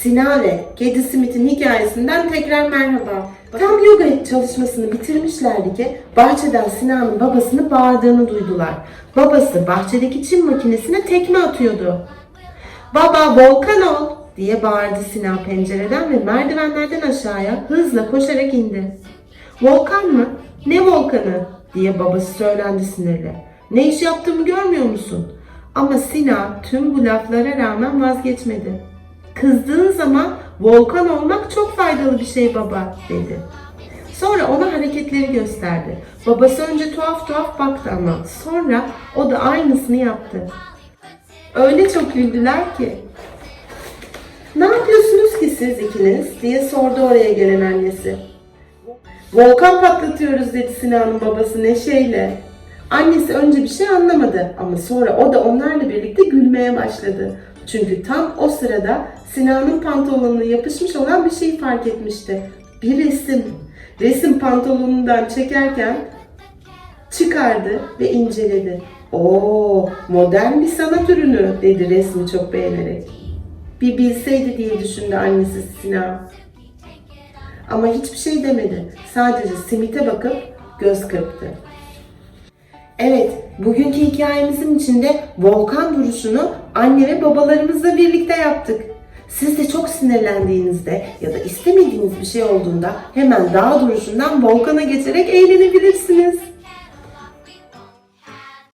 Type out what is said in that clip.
Sina ve Kedi Smith'in hikayesinden tekrar merhaba. Tam yoga çalışmasını bitirmişlerdi ki bahçeden Sina'nın babasını bağırdığını duydular. Babası bahçedeki çim makinesine tekme atıyordu. Baba volkan ol diye bağırdı Sina pencereden ve merdivenlerden aşağıya hızla koşarak indi. Volkan mı? Ne volkanı? diye babası söylendi sinirle. Ne iş yaptığımı görmüyor musun? Ama Sina tüm bu laflara rağmen vazgeçmedi. Kızdığın zaman volkan olmak çok faydalı bir şey baba dedi. Sonra ona hareketleri gösterdi. Babası önce tuhaf tuhaf baktı ama sonra o da aynısını yaptı. Öyle çok güldüler ki. Ne yapıyorsunuz ki siz ikiniz diye sordu oraya gelen annesi. Volkan patlatıyoruz dedi Sinan'ın babası neşeyle. Annesi önce bir şey anlamadı ama sonra o da onlarla birlikte gülmeye başladı. Çünkü tam o sırada Sinan'ın pantolonuna yapışmış olan bir şey fark etmişti. Bir resim. Resim pantolonundan çekerken çıkardı ve inceledi. Oo, modern bir sanat ürünü dedi resmi çok beğenerek. Bir bilseydi diye düşündü annesi Sinan. Ama hiçbir şey demedi. Sadece simite bakıp göz kırptı. Evet, bugünkü hikayemizin içinde volkan duruşunu anne ve babalarımızla birlikte yaptık. Siz de çok sinirlendiğinizde ya da istemediğiniz bir şey olduğunda hemen dağ duruşundan volkana geçerek eğlenebilirsiniz.